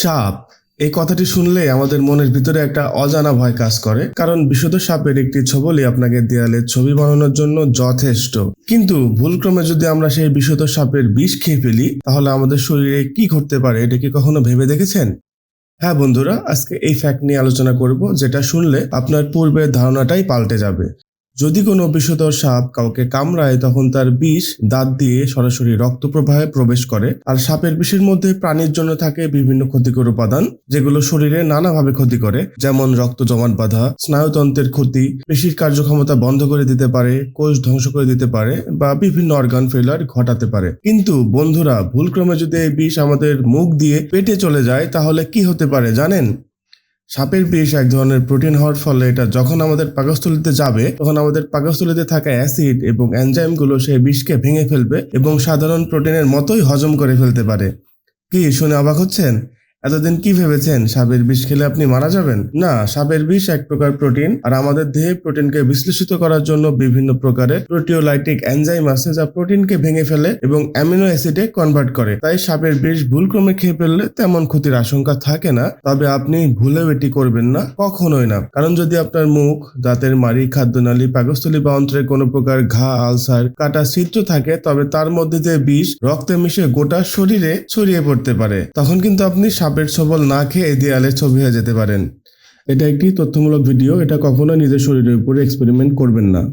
সাপ, এই কথাটি শুনলে আমাদের মনের ভিতরে একটা অজানা ভয় কাজ করে। কারণ বিশুদ্ধ সাপের একটি ছবলি আপনাকে দেয়ালে ছবি বানানোর জন্য যথেষ্ট। কিন্তু ভুলক্রমে যদি আমরা সেই বিশুদ্ধ সাপের বিষ খেয়ে ফেলি, তাহলে আমাদের শরীরে কি ঘটতে পারে, এটা কি কখনো ভেবে দেখেছেন? হ্যাঁ বন্ধুরা, আজকে এই ফ্যাক্ট নিয়ে আলোচনা করব, যেটা শুনলে আপনার পূর্বের ধারণাটাই পাল্টে যাবে। যদি কোনো বিষধর সাপ কাউকে কামড়ায়, তখন তার বিষ দাঁত দিয়ে সরাসরি রক্ত প্রবাহে প্রবেশ করে। আর সাপের বিষের মধ্যে প্রাণীর জন্য থাকে বিভিন্ন ক্ষতিকর উপাদান, যেগুলো শরীরে নানাভাবে ক্ষতি করে, যেমন রক্ত জমাট বাঁধা, স্নায়ুতন্ত্রের ক্ষতি, পেশির কার্যক্ষমতা বন্ধ করে দিতে পারে, কোষ ধ্বংস করে দিতে পারে, বা বিভিন্ন অর্গান ফেলার ঘটাতে পারে। কিন্তু বন্ধুরা, ভুলক্রমে যদি এই বিষ আমাদের মুখ দিয়ে পেটে চলে যায়, তাহলে কি হতে পারে জানেন? সাপের বিষ এক ধরনের প্রোটিন হওয়ার ফলে এটা যখন আমাদের পাকস্থলিতে যাবে, তখন আমাদের পাকস্থলিতে থাকা অ্যাসিড এবং এনজাইমগুলো সেই বিষকে ভেঙে ফেলবে এবং সাধারণ প্রোটিনের মতোই হজম করে ফেলতে পারে। কি শুনে অবাক হচ্ছেন? এতদিন কি ভেবেছেন? সাপের বিষ খেলে আপনি মারা যাবেন? না, সাপের বিষ এক প্রকার প্রোটিন, আর আমাদের দেহে প্রোটিনকে বিশ্লেষিত করার জন্য বিভিন্ন প্রকারের প্রোটিওলাইটিক এনজাইম আছে যা প্রোটিনকে ভেঙে ফেলে এবং অ্যামিনো অ্যাসিডে কনভার্ট করে। তাই সাপের বিষ ভুলক্রমে খেয়ে ফেললে তেমন ক্ষতির আশঙ্কা থাকে না, তবে আপনি ভুলেও এটি করবেন না, কখনোই না। কারণ যদি আপনার মুখ, দাঁতের মাড়ি, খাদ্যনালী, পাকস্থলী বা অন্ত্রে কোনো প্রকার ঘা, আলসার, কাটা ছিদ্র থাকে, তবে তার মধ্যে যে বিষ রক্তে মিশে গোটা শরীরে ছড়িয়ে পড়তে পারে, তখন কিন্তু আপনি সাপের সবল না খেয়ে দেয়ালে ছবি হয়ে যেতে পারেন। এটা একটি তথ্যমূলক ভিডিও, এটা কখনোই নিজের শরীরের উপরে এক্সপেরিমেন্ট করবেন না।